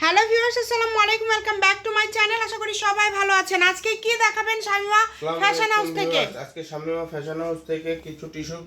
Hello viewers আসসালামু আলাইকুম welcome back to my channel. আশা করি সবাই ভালো আছেন। আজকে কি দেখাবেন শামিমা? ফ্যাশন হাউস থেকে। আজকে শামিমা ফ্যাশন হাউস থেকে কিছু টিস্যু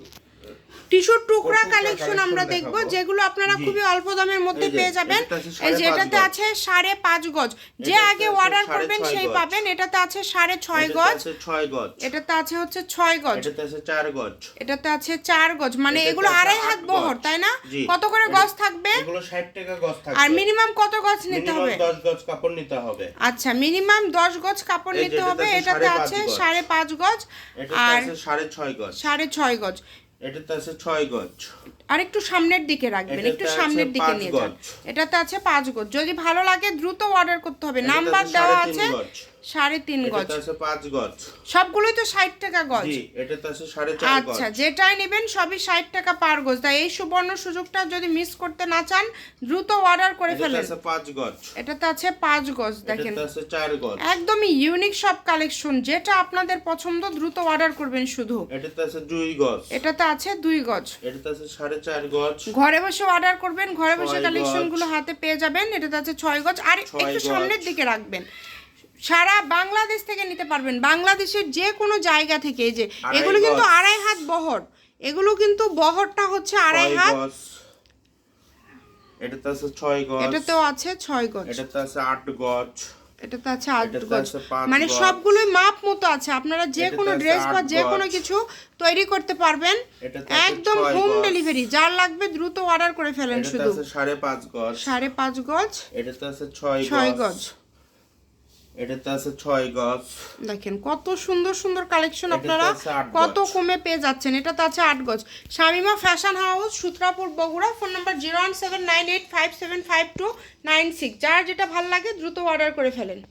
টিস্যুর টুকরা কালেকশন আমরা দেখব যেগুলো আপনারা খুবই অল্প দামের মধ্যে পেয়ে যাবেন। এটাতে আছে এই যে সাড়ে পাঁচ এটাতে গজ। আছে সাড়ে পাঁচ গজ। যে আগে অর্ডার করবেন সেই পাবেন। এটাতে আছে সাড়ে ছয় গজ। ছয় গজ। এটাতে আছে হচ্ছে ছয় গজ। এটাতে আছে চার গজ। এটাতে আছে চার গজ। মানে এগুলো আড়াই হাত। বহর তাই না? কত করে গজ থাকবে? এগুলো ষাট টাকা গজ থাকবে। আর মিনিমাম কত গজ নিতে হবে? দশ গজ কাপড় নিতে হবে। আচ্ছা মিনিমাম দশ গজ কাপড় নিতে হবে। এটাতে আছে সাড়ে পাঁচ গজ আর সাড়ে ছয় গজ। সাড়ে ছয় গজ। এটাতে আছে ছয় গজ। আর একটু সামনের দিকে রাখবেন একটু সামনের দিকে নিয়ে যান। এটাতে আছে পাঁচ গজ। যদি ভালো লাগে দ্রুত অর্ডার করতে হবে। নাম্বার দেওয়া আছে। সাড়ে তিন গজ। পাঁচ গজ। সবগুলোই তো ষাট টাকা গজ। আচ্ছা যেটাই নেবেন সবই ষাট টাকা পার গজ। তাই এই সুবর্ণ সুযোগটা যদি মিস করতে না চান দ্রুত অর্ডার করে ফেলেন। পাঁচ গজ। এটাতে আছে পাঁচ গজ দেখেন। একদমই ইউনিক সব কালেকশন যেটা আপনাদের পছন্দ দ্রুত অর্ডার করবেন শুধু। এটাতে আছে দুই গজ। এটাতে আছে দুই গজ। এটাতে আছে সাড়ে চার গজ। ঘরে বসে অর্ডার করবেন ঘরে বসে ছয় কালেকশনগুলো হাতে পেয়ে যাবেন এটাতে আছে ছয় গজ। আর একটু সামনের দিকে রাখবেন। সারা বাংলাদেশ থেকে নিতে পারবেন। বাংলাদেশের যে কোনো জায়গা থেকে এই যে এগুলো কিন্তু আড়াই হাত বহর। এগুলো কিন্তু বহরটা হচ্ছে আড়াই হাত। এটাতে আছে ছয় গজ। এটাতেও আছে ছয় গজ। এটাতে আছে আট গজ। এটাতে আছে আট গজ। মানে সবগুলোই মাপ মতো আছে। আপনারা যে কোনো ড্রেস বা যে কোনো কিছু তৈরি করতে পারবেন। একদম হোম ডেলিভারি। যার লাগবে দ্রুত অর্ডার করে ফেলেন শুধু। সাড়ে পাঁচ গজ। সাড়ে পাঁচ গজ। এটাতে আছে ছয় গজ। এটাতে আছে ছয় গজ। দেখেন কত সুন্দর সুন্দর কালেকশন আপনারা কত কমে পেয়ে যাচ্ছেন। এটাতে আছে আট গজ। Shamima fashion house Sutrapur Bogura phone number zero one seven nine eight five seven five two nine six যার যেটা ভালো লাগে দ্রুত অর্ডার করে ফেলেন।